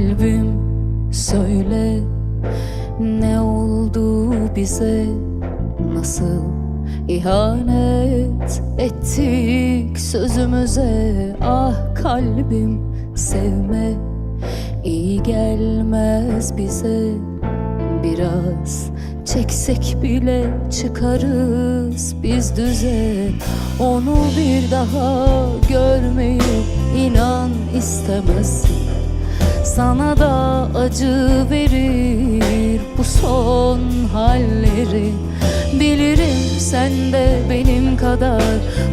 kalbim. Söyle ne oldu bize? Nasıl ihanet ettik sözümüze? Ah kalbim sevme iyi gelmez bize. Biraz Çeksek bile çıkarız biz düze. Onu bir daha görmeyi inan istemezsin sana da acı verir bu son halleri. Bilirim sen de benim kadar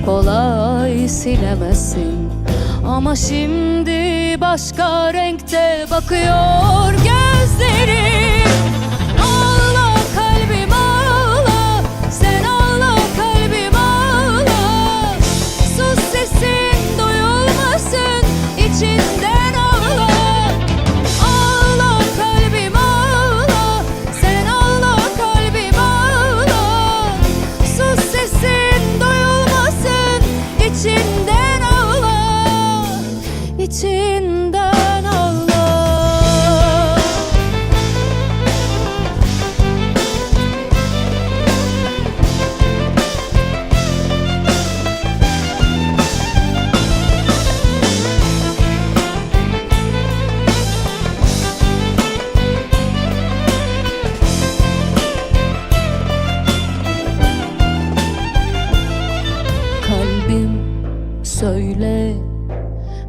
kolay silemezsin. Ama şimdi başka renkte bakıyor. Gözlerim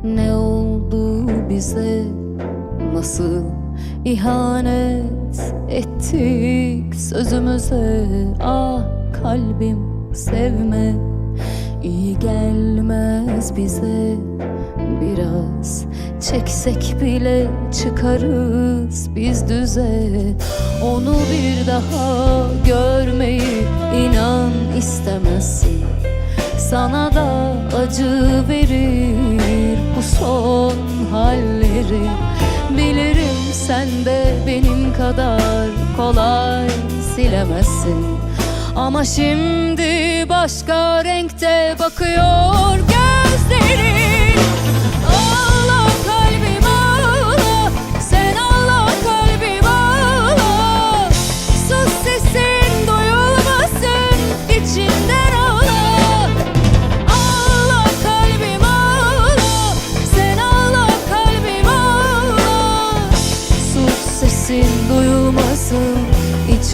ne oldu bize? Nasıl ihanet ettik sözümüze? Ah kalbim sevme. İyi gelmez bize. Biraz çeksek bile çıkarız biz düze. Onu bir daha görmeyi inan istemezsin. Sana da acı verir son halleri. Bilirim sen de benim kadar kolay silemezsin. Ama şimdi başka renkte bakıyor. Gözlerin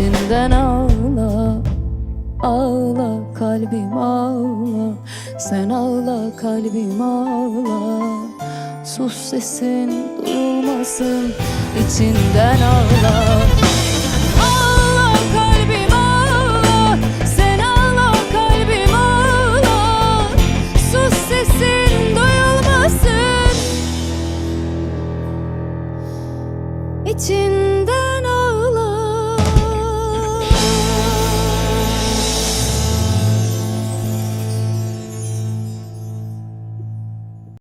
içinden ağla Ağla kalbim ağla. Sen ağla kalbim ağla. Sus sesin duyulmasın içinden ağla. Ağla